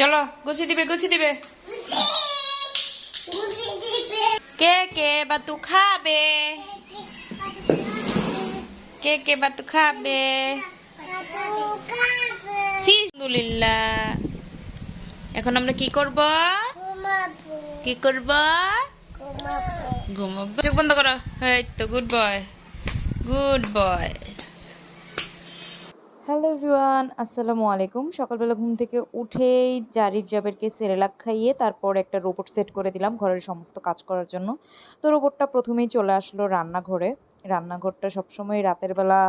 চলো গুছি দিবে গুছি দিবে। কে কে বাতু খাবে? কে কে বাতু খাবে? ফিজুলিল্লাহ এখন আমরা কি করব? কি করব? ঘুমাবো। চোখ বন্ধ করো। এই তো good boy good boy hello everyone, আসসালামু আলাইকুম। সকালবেলা ঘুম থেকে উঠেই জারিফ জাবেরকে সেরেলাক খাইয়ে তারপর একটা রোবট সেট করে দিলাম ঘরের সমস্ত কাজ করার জন্য। তো রোবটটা প্রথমেই চলে আসলো রান্নাঘরে। রান্নাঘরটা সবসময় রাতের বেলা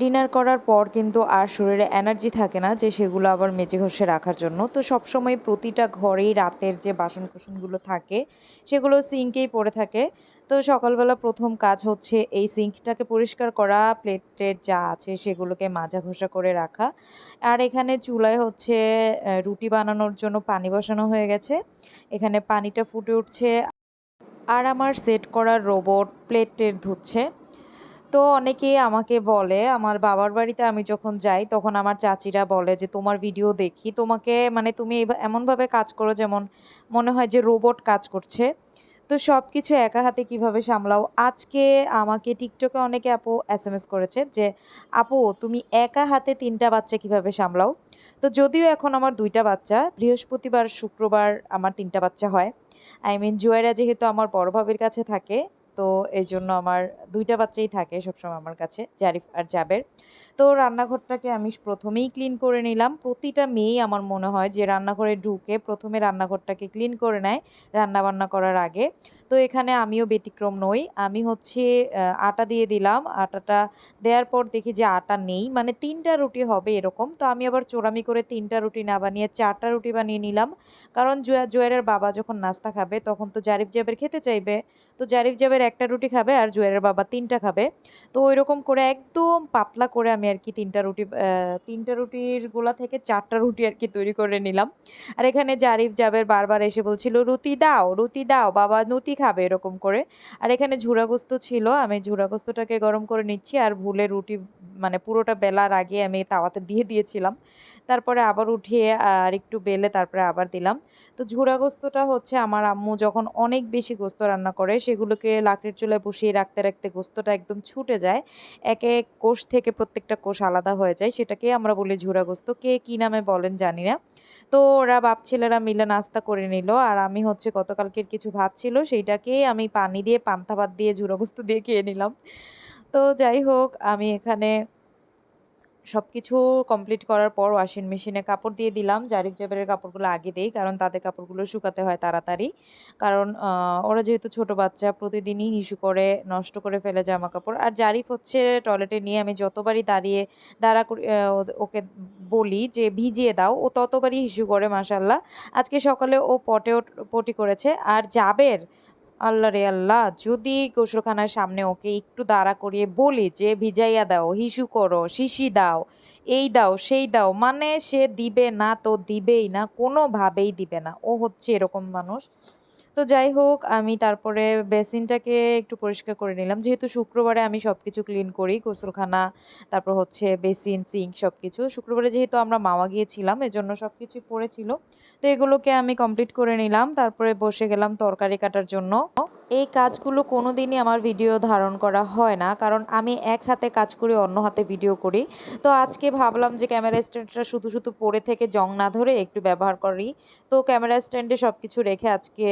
ডিনার করার পর কিন্তু আর শরীরে এনার্জি থাকে না যে সেগুলো আবার মেজে ঘষে রাখার জন্য। তো সবসময় প্রতিটা ঘরেই রাতের যে বাসন কুসনগুলো থাকে, সেগুলো সিঙ্কেই পড়ে থাকে। তো সকালবেলা প্রথম কাজ হচ্ছে এই সিঙ্কটাকে পরিষ্কার করা প্লেট প্লেট যা আছে সেগুলোকে মাজা ঘষা করে রাখা। আর এখানে চুলায় হচ্ছে রুটি বানানোর জন্য পানি বসানো হয়ে গেছে। এখানে পানিটা ফুটে উঠছে। আর আমার সেট করার রোবট প্লেট টেট ধুচ্ছে। তো অনেকেই আমাকে বলে, আমার বাবার বাড়িতে আমি যখন যাই, তখন আমার চাচিরা বলে যে, তোমার ভিডিও দেখি। তোমাকে মানে তুমি এমনভাবে কাজ করো যেমন মনে হয় যে রোবট কাজ করছে তো সব কিছু একা হাতে কীভাবে সামলাও? আজকে আমাকে টিকটকে অনেকে আপু এস এম এস করেছে যে, আপু, তুমি একা হাতে তিনটা বাচ্চা কীভাবে সামলাও? তো যদিও এখন আমার দুইটা বাচ্চা, বৃহস্পতিবার, শুক্রবার আমার তিনটা বাচ্চা হয়। আই মিন জুয়েরা যেহেতু আমার বড় ভাবের কাছে থাকে তো এই জন্য আমার দুইটা বাচ্চাই থাকে সবসময় আমার কাছে, জারিফ আর জাবের। তো রান্নাঘরটাকে আমি প্রথমেই ক্লিন করে নিলাম। প্রতিটা মেয়েই আমার মনে হয় যে রান্নাঘরে ঢুকে প্রথমে রান্নাঘরটাকে ক্লিন করে নেয় রান্না বান্না করার আগে। তো এখানে আমিও ব্যতিক্রম নই। আমি হচ্ছে আটা দিয়ে দিলাম। আটাটা দেওয়ার পর দেখি যে আটা নেই। মানে তিনটা রুটি হবে এরকম। তো আমি আবার চোরামি করে তিনটা রুটি না বানিয়ে চারটা রুটি বানিয়ে নিলাম। কারণ জুয়া, জুয়ারের বাবা যখন নাস্তা খাবে তখন তো জারিফ জাবের খেতে চাইবে। তো জারিফ জাবের একটা রুটি খাবে আর জুয়ারের বাবা তিনটা খাবে। তো ওই রকম করে একদম পাতলা করে আমি আর কি তিনটা রুটি তিনটা রুটির গোলা থেকে চারটা রুটি আর কি তৈরি করে নিলাম। আর এখানে জারিফ জাবের বারবার এসে বলছিল, রুটি দাও রুটি দাও, বাবা নুতি খাবে, এরকম করে। আর এখানে ঝুরাগোস্ত ছিল, আমি ঝুরাগোস্তটাকে গরম করে নিচ্ছি আর ভুলে রুটি মানে পুরোটা বেলার আগে আমি তাওয়াতে দিয়ে দিয়েছিলাম। তারপরে আবার উঠিয়ে আর একটু বেলে তারপরে আবার দিলাম। তো ঝুরা গোস্তটা হচ্ছে আমার আম্মু যখন অনেক বেশি গোস্ত রান্না করে, সেগুলোকে লাকড়ির চুলায় বসিয়ে রাখতে রাখতে গোস্তটা একদম ছুটে যায়। এক এক কোষ থেকে প্রত্যেকটা কোষ আলাদা হয়ে যায়। সেটাকে আমরা বলি ঝুরা গোস্ত। কে কী নামে বলেন জানি না। তো ওরা বাপ ছেলেরা মিলে নাস্তা করে নিল। আর আমি হচ্ছে গতকালকের কিছু ভাত ছিল, সেইটাকেই আমি পানি দিয়ে পান্তা ভাত দিয়ে ঝুরা গোস্ত দিয়ে খেয়ে নিলাম। তো যাই হোক, আমি এখানে সব কিছু কমপ্লিট করার পর ওয়াশিং মেশিনে কাপড় দিয়ে দিলাম। জারিফ জাবেরের কাপড়গুলো আগে দেই, কারণ তাদের কাপড়গুলো শুকাতে হয় তাড়াতাড়ি। কারণ ওরা যেহেতু ছোট বাচ্চা, প্রতিদিনই হিসু করে, নষ্ট করে ফেলে জামা কাপড়। আর জারিফ হচ্ছে টয়লেটে নিয়ে আমি যতবারই দাঁড়িয়ে, দাঁড়া ওকে বলি যে, ভিজিয়ে দাও, ও ততবারই হিসু করে মাসাল্লাহ আজকে সকালে ও পটেও, পটি করেছে। আর জাবের আল্লাহ রে আল্লাহ, যদি গোসলখানার সামনে ওকে একটু দাঁড়া করিয়ে বলি যে, ভিজাইয়া দাও, হিসু করো, শিশি দাও, এই দাও, সেই দাও মানে সে দিবে না তো দিবেই না, কোনোভাবেই দিবে না। ও হচ্ছে এরকম মানুষ। তো যাই হোক, আমি তারপরে বেসিনটাকে একটু পরিষ্কার করে নিলাম। যেহেতু শুক্রবারে আমি সব কিছু ক্লিন করি, গোসলখানা, তারপর হচ্ছে বেসিন, সিঙ্ক সব কিছু শুক্রবারে যেহেতু আমরা মাওয়া গিয়েছিলাম, এজন্য সব কিছুই পড়েছিল। তো এগুলোকে আমি কমপ্লিট করে নিলাম। তারপরে বসে গেলাম তরকারি কাটার জন্য। এই কাজগুলো কোনো দিনই আমার ভিডিও ধারণ করা হয় না, কারণ আমি এক হাতে কাজ করি, অন্য হাতে ভিডিও করি। তো আজকে ভাবলাম যে ক্যামেরা স্ট্যান্ডটা শুধু শুধু পড়ে থেকে জং না ধরে একটু ব্যবহার করি। তো ক্যামেরা স্ট্যান্ডে সব কিছু রেখে আজকে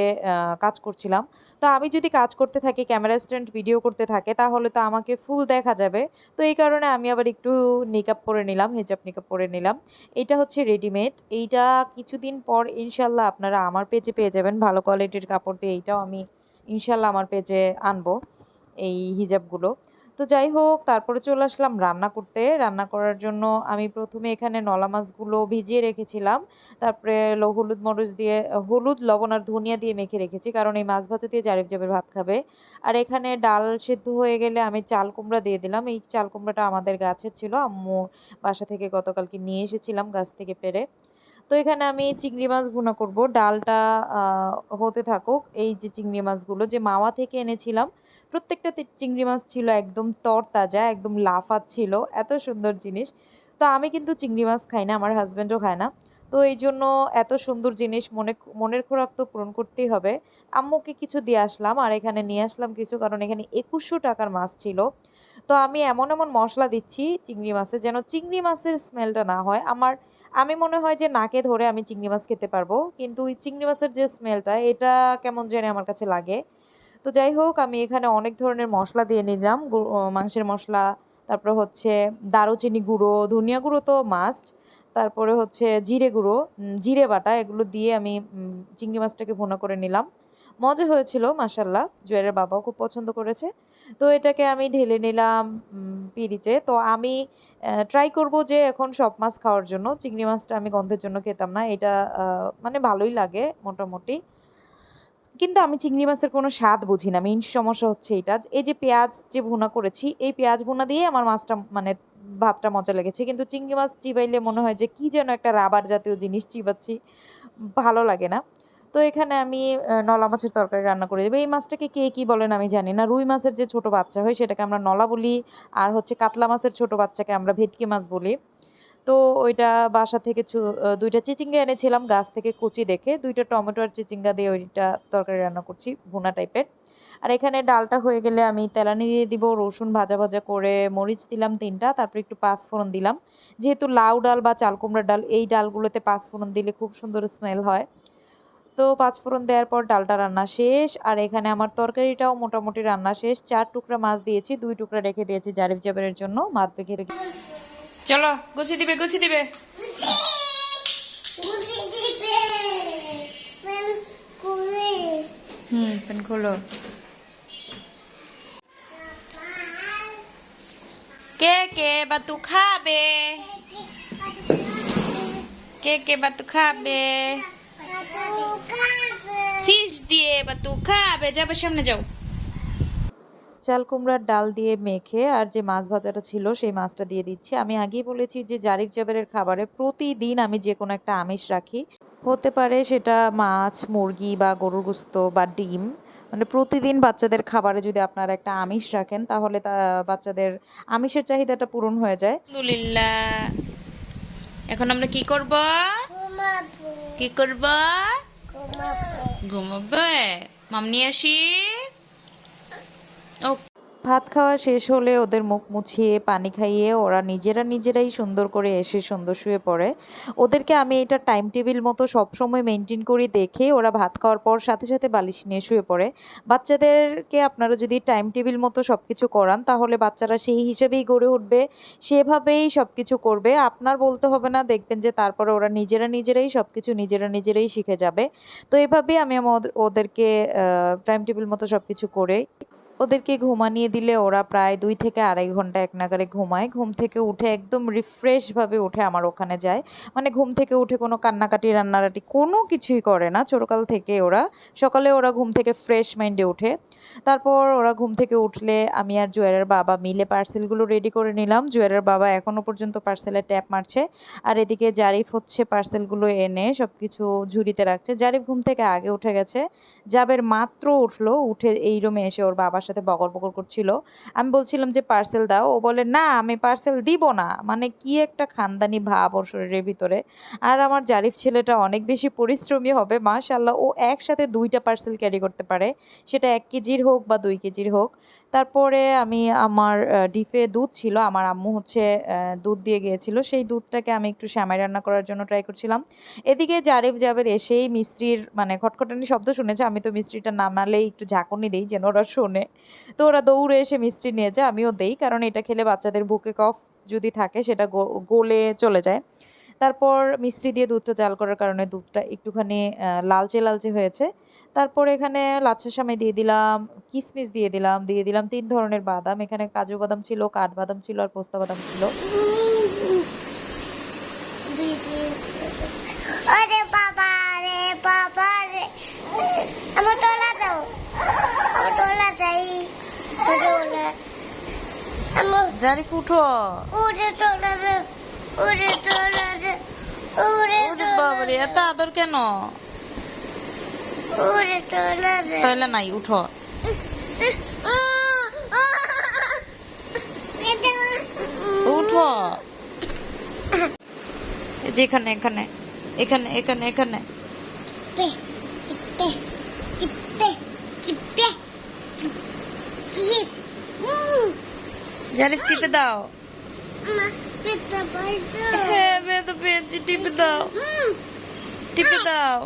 কাজ করছিলাম। তো আমি যদি কাজ করতে থাকি ক্যামেরা স্ট্যান্ড ভিডিও করতে থাকে, তাহলে তো আমাকে ফুল দেখা যাবে। তো এই কারণে আমি আবার একটু নিকাপ পরে নিলাম হেজাব নিকাপ পরে নিলাম। এটা হচ্ছে রেডিমেড এইটা কিছুদিন পর ইনশাল্লাহ আপনারা আমার পেজে পেয়ে যাবেন। ভালো কোয়ালিটির কাপড় দিয়ে এইটাও আমি ইনশাল্লাহ আমার পেজে আনব এই হিজাবগুলো। তো যাই হোক, তারপরে চলে আসলাম রান্না করতে। রান্না করার জন্য আমি প্রথমে এখানে নলা মাছগুলো ভিজিয়ে রেখেছিলাম। তারপরে হলুদ মরিচ দিয়ে, হলুদ, লবণ আর ধনিয়া দিয়ে মেখে রেখেছি, কারণ এই মাছ ভাজা দিয়ে জারিফ জাবের ভাত খাবে। আর এখানে ডাল সেদ্ধ হয়ে গেলে আমি চাল কুমড়া দিয়ে দিলাম। এই চাল কুমড়াটা আমাদের গাছের ছিল। আম্মু বাসা থেকে গতকালকে নিয়ে এসেছিলাম গাছ থেকে পেরে। তো এখানে আমি চিংড়ি মাছ ভুনা করব। ডালটা হতে থাকুক, এই যে চিংড়ি মাছগুলো যে মাওয়া থেকে এনেছিলাম, প্রত্যেকটা চিংড়ি মাছ ছিল একদম তরতাজা, একদম লাফাত ছিল, এত সুন্দর জিনিস। তো আমি কিন্তু চিংড়ি মাছ খাই না, আমার হাজব্যান্ডও খায় না। তো এই জন্য এত সুন্দর জিনিস মনে, মনের খোরাক তো পূরণ করতেই হবে। আম্মুকে কিছু দিয়ে আসলাম, আর এখানে নিয়ে আসলাম কিছু, কারণ এখানে একুশশো টাকার মাছ ছিল। তো আমি এমন এমন মশলা দিচ্ছি চিংড়ি মাছে যেন চিংড়ি মাছের স্মেলটা না হয়। আমার, আমি মনে হয় যে নাকে ধরে আমি চিংড়ি মাছ খেতে পারব। কিন্তু ওই চিংড়ি মাছের যে স্মেলটা এটা কেমন জানি আমার কাছে লাগে। তো যাই হোক, আমি এখানে অনেক ধরনের মশলা দিয়ে নিলাম। মাংসের মশলা, তারপর হচ্ছে দারুচিনি গুঁড়ো, ধনিয়া গুঁড়ো তো মাস্ট তারপরে হচ্ছে জিরে গুঁড়ো জিরে বাটা, এগুলো দিয়ে আমি চিংড়ি মাছটাকে ভুনা করে নিলাম। মজা হয়েছিল মাসাল্লাহ জুয়েলের বাবাও খুব পছন্দ করেছে। তো এটাকে আমি ঢেলে নিলাম পিরিচে তো আমি ট্রাই করব যে এখন সব মাছ খাওয়ার জন্য। চিংড়ি মাছটা আমি গন্ধের জন্য খেতাম না। এটা মানে ভালোই লাগে মোটামুটি। কিন্তু আমি চিংড়ি মাছের কোনো স্বাদ বুঝি না। মেইন সমস্যা হচ্ছে এটা। এই যে পেঁয়াজ যে ভুনা করেছি, এই পেঁয়াজ ভুনা দিয়ে আমার মাছটা মানে ভাতটা মজা লেগেছে। কিন্তু চিংড়ি মাছ চিবাইলে মনে হয় যে কি যেন একটা রাবার জাতীয় জিনিস চিবাচ্ছি। ভালো লাগে না। তো এখানে আমি নলা মাছের তরকারি রান্না করে দেবো। এই মাছটাকে কে কি বলেন আমি জানি না। রুই মাছের যে ছোট বাচ্চা হয় সেটাকে আমরা নলা বলি, আর হচ্ছে কাতলা মাছের ছোট বাচ্চাকে আমরা ভেটকি মাছ বলি। তো ওইটা বাসা থেকে দুইটা চিচিঙ্গা এনেছিলাম, গাছ থেকে কুচি দেখে। দুইটা টমেটো আর চিচিঙ্গা দিয়ে ওইটা তরকারি রান্না করছি, ভুনা টাইপের। আর এখানে ডালটা হয়ে গেলে আমি তেলানি দিয়ে দিব, রসুন ভাজা ভাজা করে মরিচ দিলাম তিনটা, তারপর একটু পাঁচফোড়ন দিলাম। যেহেতু লাউ ডাল বা চাল কুমড়ার ডাল, এই ডালগুলোতে পাঁচফোড়ন দিলে খুব সুন্দর স্মেল হয়। তো পাঁচফোড়ন দেওয়ার পর ডালটা রান্না শেষ। আর এখানে আমার তরকারিটাও মোটামুটি রান্না শেষ। চার টুকরা মাছ দিয়েছি, দুই টুকরা রেখে দিয়েছি জারিফ জাবেরের জন্য। মাছ পেখে রেখে চলো, গুছি দিবে গুছি দিবে। খোলো। কে কে বাতু খাবে? কে কে বাতু খাবে? ফিশ দিয়ে বাতু খাবে যাবে সামনে যাও। চাল কুমড়ার ডাল দিয়ে মেখে আর যে মাছ ভাজাটা ছিল সেই মাছটা দিয়ে দিচ্ছি। আমি আগেই বলেছি যে জারিফ জাবেরের খাবারে প্রতিদিন আমি যে কোনো একটা আমিষ রাখি। হতে পারে সেটা মাছ মুরগি বা গরুর গোস্ত বা ডিম। মানে প্রতিদিন বাচ্চাদের খাবারে যদি আপনারা একটা আমিষ রাখেন তাহলে তা বাচ্চাদের আমিষের চাহিদাটা পূরণ হয়ে যায়। আলহামদুলিল্লাহ। এখন আমরা কি করব? কি করব? ঘুমাবে। মামনি আসি। ভাত খাওয়া শেষ হলে ওদের মুখ মুছিয়ে, পানি খাইয়ে ওরা নিজেরা নিজেরাই সুন্দর করে এসে সুন্দর শুয়ে পড়ে। ওদেরকে আমি এটা টাইম টেবিল মতো সবসময় মেনটেন করি দেখে ওরা ভাত খাওয়ার পর সাথে সাথে বালিশ নিয়ে শুয়ে পড়ে। বাচ্চাদেরকে আপনারা যদি টাইম টেবিল মতো সব কিছু করান, তাহলে বাচ্চারা সেই হিসেবেই গড়ে উঠবে, সেভাবেই সব কিছু করবে। আপনার বলতে হবে না, দেখবেন যে তারপরে ওরা নিজেরা নিজেরাই সব কিছু নিজেরা নিজেরাই শিখে যাবে। তো এভাবেই আমি ওদেরকে টাইম টেবিল মতো সব কিছু করে ওদেরকে ঘুমানিয়ে দিলে ওরা প্রায় দুই থেকে আড়াই ঘণ্টা এক নাগারে ঘুমায়। ঘুম থেকে উঠে একদম রিফ্রেশ ভাবে উঠে আমার ওখানে যায়। মানে ঘুম থেকে উঠে কোনো কান্নাকাটি, রান্নারাটি কোনো কিছুই করে না। ছোটকাল থেকে ওরা, সকালে ওরা ঘুম থেকে ফ্রেশ মাইন্ডে উঠে তারপর ওরা ঘুম থেকে উঠলে আমি আর জুয়েলের বাবা মিলে পার্সেলগুলো রেডি করে নিলাম। জুয়েলের বাবা এখনও পর্যন্ত পার্সেলে ট্যাপ মারছে। আর এদিকে জারিফ হচ্ছে পার্সেলগুলো এনে সব কিছু ঝুড়িতে রাখছে। জারিফ ঘুম থেকে আগে উঠে গেছে। জাবের মাত্র উঠল, উঠে এই রুমে এসে ওর বাবার সাথে বকর বগর করছিল। আমি বলছিলাম যে, পার্সেল দাও। ও বলে, না, আমি পার্সেল দিব না। মানে কি একটা খানদানি ভাব ওর শরীরের ভিতরে। আর আমার জারিফ ছেলেটা অনেক বেশি পরিশ্রমী হবে মাশাল্লাহ ও একসাথে দুইটা পার্সেল ক্যারি করতে পারে। সেটা এক কেজির হোক বা দুই কেজির হোক। তারপরে আমি আমার ডিপে দুধ ছিল, আমার আম্মু হচ্ছে দুধ দিয়ে গিয়েছিল। সেই দুধটাকে আমি একটু শ্যামাই রান্না করার জন্য ট্রাই করছিলাম। এদিকে জারেফ জাবের এসেই মিস্ত্রির মানে খটখটানি শব্দ শুনেছে। আমি তো মিস্ত্রিটা নামালে একটু ঝাঁকুনি দিই যেন ওরা শোনে। তো ওরা দৌড়ে এসে মিষ্টি নিয়ে যায়, আমিও দেই, কারণ এটা খেলে বাচ্চাদের বুকে কফ যদি থাকে, সেটা গলে চলে যায়। তারপর মিষ্টি দিয়ে দুধটা জাল করার কারণে দুধটা একটুখানি লালচে লালচে হয়েছে। তারপর এখানে লাচ্ছা সামে দিয়ে দিলাম কিশমিশ দিয়ে দিলাম দিয়ে দিলাম তিন ধরনের বাদাম। এখানে কাজু বাদাম ছিল কাঠবাদাম ছিল আর পোস্তা বাদাম ছিল। আরে বাবা রে বাবা আমার দাও। আমার চাই আমার দে দে এত আদর কেন? উড়ে তোলা দে তাহলে নাই উঠো উঠো এই যে এখানে এখানে এখানে এখানে এখানে চিপে চিপে চিপে চিপে উম জারিফ টিপে দাও মা পেটটা পাইছো হ্যাঁ মেয়ে তো পেয়েছি টিপে দাও উম টিপে দাও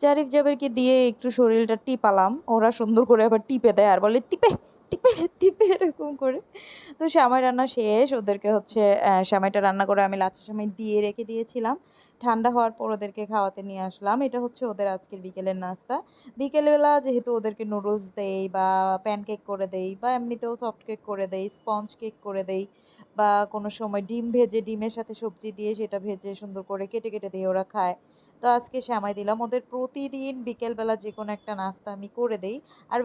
জারিফ জাবেরকে দিয়ে একটু শরীরটা টিপালাম। ওরা সুন্দর করে আবার টিপে দেয় আর বলে টিপে টিপে টিপে এরকম করে। তো সামাই রান্না শেষ। ওদেরকে হচ্ছে আহ, সামাইটা রান্না করে আমি লাচা সামাই দিয়ে রেখে দিয়েছিলাম। ঠান্ডা হওয়ার পর ওদেরকে খাওয়াতে নিয়ে আসলাম। এটা হচ্ছে ওদের আজকের বিকেলের নাস্তা। বিকেলবেলা যেহেতু ওদেরকে নুডলস দেই বা প্যানকেক করে দেই বা এমনিতেও সফট কেক করে দেই স্পঞ্জ কেক করে দেই বা কোনো সময় ডিম ভেজে ডিমের সাথে সবজি দিয়ে সেটা ভেজে সুন্দর করে কেটে কেটে দিয়ে ওরা খায়। তো আজকে শ্যামাই দিলাম। ওদের প্রতিদিন বিকেলবেলা যে কোনো একটা নাস্তা আমি করে দেই। আর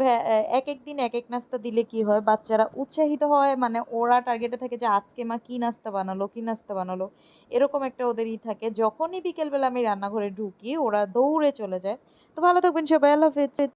এক এক দিন এক এক নাস্তা দিলে কি হয়? বাচ্চারা উৎসাহিত হয়। মানে ওরা টার্গেটে থাকে যে, আজকে মা কী নাস্তা বানালো? কী নাস্তা বানালো? এরকম একটা ওদেরই থাকে। যখনই বিকেলবেলা আমি রান্নাঘরে ঢুকি, ওরা দৌড়ে চলে যায়। তো ভালো থাকবেন সবাই। আল্লাহ হাফেজ।